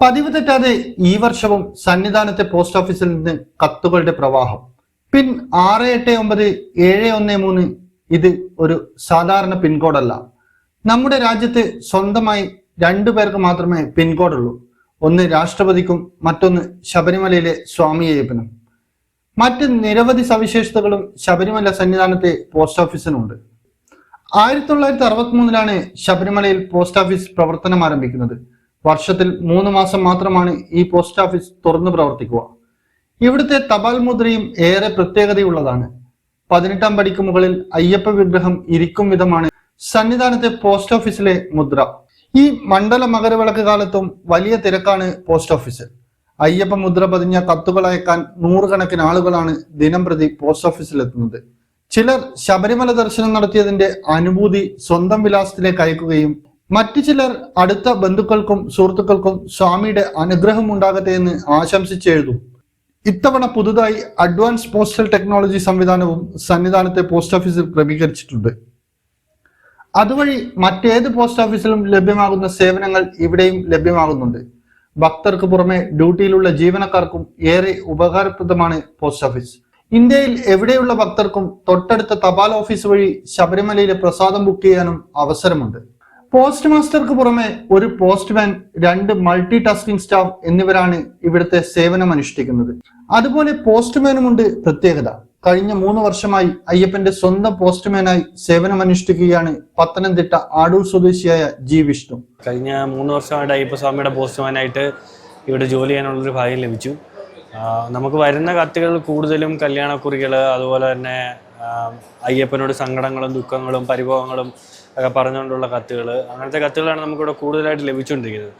പതിവ് തെറ്റാതെ ഈ വർഷവും സന്നിധാനത്തെ പോസ്റ്റ് ഓഫീസിൽ നിന്ന് കത്തുകളുടെ പ്രവാഹം. പിൻ ആറ് എട്ട് ഒമ്പത് ഏഴ് ഒന്ന് മൂന്ന് ഇത് ഒരു സാധാരണ പിൻകോഡല്ല നമ്മുടെ രാജ്യത്ത് സ്വന്തമായി രണ്ടു പേർക്ക് മാത്രമേ പിൻകോഡുള്ളൂ ഒന്ന് രാഷ്ട്രപതിക്കും മറ്റൊന്ന് ശബരിമലയിലെ സ്വാമി അയ്യപ്പനും. മറ്റ് നിരവധി സവിശേഷതകളും ശബരിമല സന്നിധാനത്തെ പോസ്റ്റ് ഓഫീസിനുണ്ട്. ആയിരത്തി തൊള്ളായിരത്തി അറുപത്തി മൂന്നിലാണ് ശബരിമലയിൽ പോസ്റ്റ് ഓഫീസ് പ്രവർത്തനം ആരംഭിക്കുന്നത്. വർഷത്തിൽ മൂന്ന് മാസം മാത്രമാണ് ഈ പോസ്റ്റ് ഓഫീസ് തുറന്നു പ്രവർത്തിക്കുക. ഇവിടുത്തെ തപാൽ മുദ്രയും ഏറെ പ്രത്യേകതയുള്ളതാണ്. പതിനെട്ടാം പടിക്ക് മുകളിൽ അയ്യപ്പ വിഗ്രഹം ഇരിക്കും വിധമാണ് സന്നിധാനത്തെ പോസ്റ്റ് ഓഫീസിലെ മുദ്ര. ഈ മണ്ഡല മകരവിളക്ക് കാലത്തും വലിയ തിരക്കാണ് പോസ്റ്റ് ഓഫീസ്. അയ്യപ്പ മുദ്ര പതിഞ്ഞ കത്തുകൾ അയക്കാൻ നൂറുകണക്കിന് ആളുകളാണ് ദിനം പ്രതി പോസ്റ്റ് ഓഫീസിൽ എത്തുന്നത് ചിലർ ശബരിമല ദർശനം നടത്തിയതിന്റെ അനുഭൂതി സ്വന്തം വിലാസത്തിലേക്ക് അയക്കുകയും മറ്റു ചിലർ അടുത്ത ബന്ധുക്കൾക്കും സുഹൃത്തുക്കൾക്കും സ്വാമിയുടെ അനുഗ്രഹം ഉണ്ടാകട്ടെ എന്ന് ആശംസിച്ചെഴുതും ഇത്തവണ പുതുതായി അഡ്വാൻസ് പോസ്റ്റൽ ടെക്നോളജി സംവിധാനവും സന്നിധാനത്തെ പോസ്റ്റ് ഓഫീസിൽ ക്രമീകരിച്ചിട്ടുണ്ട്. അതുവഴി മറ്റേത് പോസ്റ്റ് ഓഫീസിലും ലഭ്യമാകുന്ന സേവനങ്ങൾ ഇവിടെയും ലഭ്യമാകുന്നുണ്ട്. ഭക്തർക്ക് പുറമെ ഡ്യൂട്ടിയിലുള്ള ജീവനക്കാർക്കും ഏറെ ഉപകാരപ്രദമാണ് പോസ്റ്റ് ഓഫീസ്. ഇന്ത്യയിൽ എവിടെയുള്ള ഭക്തർക്കും തൊട്ടടുത്ത തപാൽ ഓഫീസ് വഴി ശബരിമലയിലെ പ്രസാദം ബുക്ക് ചെയ്യാനും അവസരമുണ്ട്. പോസ്റ്റ് മാസ്റ്റർക്ക് പുറമെ ഒരു പോസ്റ്റ്മാൻ രണ്ട് മൾട്ടി ടാസ്കിംഗ് സ്റ്റാഫ് എന്നിവരാണ് ഇവിടുത്തെ സേവനം അനുഷ്ഠിക്കുന്നത്. അതുപോലെ പോസ്റ്റ്മാനുമുണ്ട് പ്രത്യേകത. കഴിഞ്ഞ മൂന്ന് വർഷമായി അയ്യപ്പന്റെ സ്വന്തം പോസ്റ്റ്മാനായി സേവനം അനുഷ്ഠിക്കുകയാണ് പത്തനംതിട്ട ആടൂർ സ്വദേശിയായ ജി വിഷ്ണു. കഴിഞ്ഞ മൂന്ന് വർഷമായിട്ട് അയ്യപ്പസ്വാമിയുടെ പോസ്റ്റ്മാനായിട്ട് ഇവിടെ ജോലി ചെയ്യാനുള്ളൊരു ഭാഗ്യം ലഭിച്ചു. നമുക്ക് വരുന്ന കത്തുകൾ കൂടുതലും കല്യാണക്കുറികൾ അതുപോലെ തന്നെ അയ്യപ്പനോട് സങ്കടങ്ങളും ദുഃഖങ്ങളും പരിഭവങ്ങളും ഒക്കെ പറഞ്ഞുകൊണ്ടുള്ള കത്തുകൾ. അങ്ങനത്തെ കത്തുകളാണ് നമുക്കിവിടെ കൂടുതലായിട്ട് ലഭിച്ചുകൊണ്ടിരിക്കുന്നത്.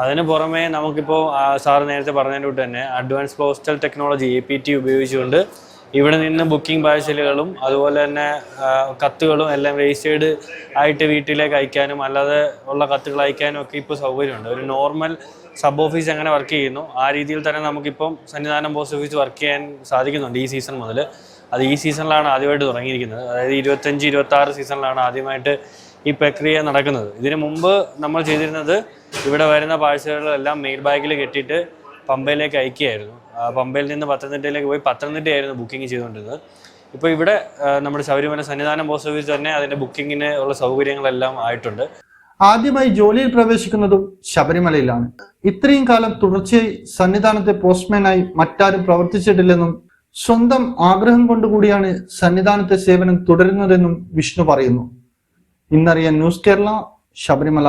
അതിന് പുറമെ നമുക്കിപ്പോൾ സാർ നേരത്തെ പറഞ്ഞതിന്റെ കൂട്ട് തന്നെ advance postal technology A P T ഉപയോഗിച്ചുകൊണ്ട് ഇവിടെ നിന്ന് ബുക്കിംഗ് പാഴ്സലുകളും അതുപോലെ തന്നെ കത്തുകളും എല്ലാം വേസ്റ്റേഡ് ആയിട്ട് വീട്ടിലേക്ക് അയക്കാനും അല്ലാതെ ഉള്ള കത്തുകൾ അയക്കാനും ഒക്കെ ഇപ്പോൾ സൗകര്യമുണ്ട്. ഒരു നോർമൽ സബ് ഓഫീസ് അങ്ങനെ വർക്ക് ചെയ്യുന്നു. ആ രീതിയിൽ തന്നെ നമുക്കിപ്പം സന്നിധാനം പോസ്റ്റ് ഓഫീസ് വർക്ക് ചെയ്യാൻ സാധിക്കുന്നുണ്ട് ഈ സീസൺ മുതൽ. അത് ഈ സീസണിലാണ് ആദ്യമായിട്ട് തുടങ്ങിയിരിക്കുന്നത്. അതായത് ഇരുപത്തഞ്ച് ഇരുപത്തി ആറ് സീസണിലാണ് ആദ്യമായിട്ട് ഈ പ്രക്രിയ നടക്കുന്നത്. ഇതിനു മുമ്പ് നമ്മൾ ചെയ്തിരുന്നത് ഇവിടെ വരുന്ന പാഴ്സലുകളെല്ലാം മെയിൽ ബാഗിൽ കെട്ടിയിട്ട് പമ്പയിലേക്ക് അയക്കുകയായിരുന്നു. പമ്പയിൽ നിന്ന് പത്തനംതിട്ടയിലേക്ക് പോയി പത്തനംതിട്ടയായിരുന്നു ബുക്കിംഗ് ചെയ്തുകൊണ്ടിരുന്നത്. ഇപ്പോൾ ഇവിടെ നമ്മുടെ ശബരിമല സന്നിധാനം പോസ്റ്റ് ഓഫീസ് തന്നെ അതിന്റെ ബുക്കിങ്ങിന് ഉള്ള സൗകര്യങ്ങളെല്ലാം ആയിട്ടുണ്ട്. ആദ്യമായി ജോലിയിൽ പ്രവേശിക്കുന്നതും ശബരിമലയിലാണ്. ഇത്രയും കാലം തുടർച്ചയായി സന്നിധാനത്തെ പോസ്റ്റ്മാനായി മറ്റാരും പ്രവർത്തിച്ചിട്ടില്ലെന്നും സ്വന്തം ആഗ്രഹം കൊണ്ടുകൂടിയാണ് സന്നിധാനത്തെ സേവനം തുടരുന്നതെന്നും വിഷ്ണു പറയുന്നു. ഇന്നറിയാൻ ന്യൂസ് കേരള ശബരിമല